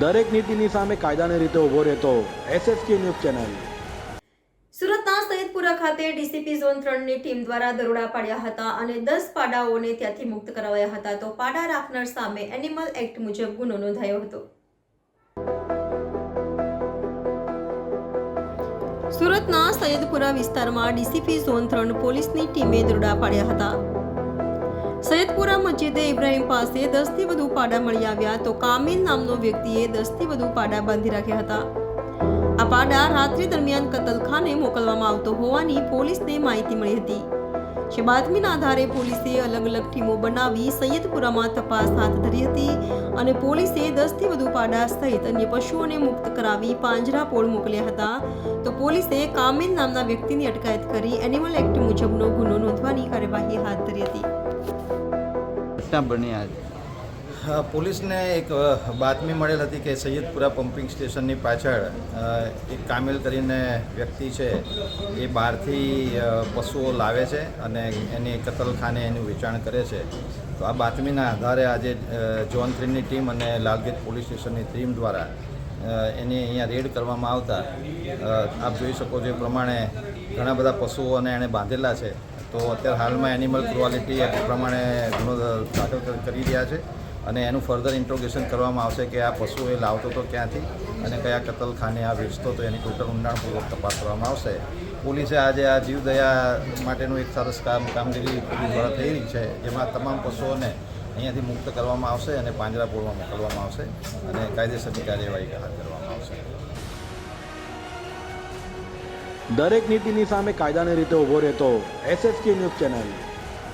દરેક નીતિની સામે કાયદાની રીતે ઊભો રહેતો એસએસકે ન્યૂઝ ચેનલ. સુરતના સૈદપુરા ખાતે ડીસીપી ઝોન ત્રણની ટીમ દ્વારા દરોડા પાડ્યા હતા અને દસ પાડાઓને ત્યાંથી મુક્ત કરાવાયા હતા તો પાડા રાખનાર સામે એનિમલ એક્ટ મુજબ ગુનો નોંધાયો હતો. સુરતના સૈદપુરા વિસ્તારમાં ડીસીપી ઝોન ત્રણ પોલીસની ટીમે દરોડા પાડ્યા હતા. સૈયદપુરા મસ્જિદે ઇબ્રાહિમ પાસે દસથી વધુ પાડા મળી આવ્યા તો કામિલ નામનો વ્યક્તિએ દસથી વધુ પાડા બાંધી રાખ્યા હતા. આ પાડા રાત્રિ દરમિયાન કતલખાને મોકલવામાં આવતો હોવાની પોલીસને માહિતી મળી હતી. જે બાતમીના આધારે પોલીસે અલગ અલગ ટીમો બનાવી સૈયદપુરામાં તપાસ હાથ ધરી હતી અને પોલીસે દસથી વધુ પાડા સહિત અન્ય પશુઓને મુક્ત કરાવી પાંજરાપોળ મોકલ્યા હતા. તો પોલીસે કામેન નામના વ્યક્તિની અટકાયત કરી એનિમલ એક્ટ મુજબનો ગુનો નોંધવાની કાર્યવાહી હાથ ધરી હતી. ઘટના પોલીસને એક બાતમી મળેલ હતી કે સૈયદપુરા પમ્પિંગ સ્ટેશનની પાછળ એક કામિલ કરીને વ્યક્તિ છે, એ બહારથી પશુઓ લાવે છે અને એની કતલખાને એનું વેચાણ કરે છે. તો આ બાતમીના આધારે આજે જોન થ્રીની ટીમ અને લાલગેટ પોલીસ સ્ટેશનની ટીમ દ્વારા એની અહીંયા રેડ કરવામાં આવતા આપ જોઈ શકો છો એ પ્રમાણે ઘણા બધા પશુઓને એણે બાંધેલા છે. તો અત્યારે હાલમાં એનિમલ ક્રુઆલિટી પ્રમાણે ગુનો દાખલ કરી રહ્યા છે. અને એનું ફર્ધર ઇન્ટ્રોગેશન કરવામાં આવશે કે આ પશુ એ લાવતો હતો ક્યાંથી અને કયા કતલખાને આ વેચતો હતો એની ટોટલ ઊંડાણપૂર્વક તપાસ કરવામાં આવશે. પોલીસે આજે આ જીવદયા માટેનું એક સરસ કામ, કામગીરી પોલીસ દ્વારા થઈ રહી છે, જેમાં તમામ પશુઓને અહીંયાથી મુક્ત કરવામાં આવશે અને પાંજરાપોળમાં મોકલવામાં આવશે અને કાયદેસરની કાર્યવાહી હાથ કરવામાં આવશે. દરેક નીતિની સામે કાયદાની રીતે ઊભો રહેતો એસએસકે ન્યૂઝ ચેનલ.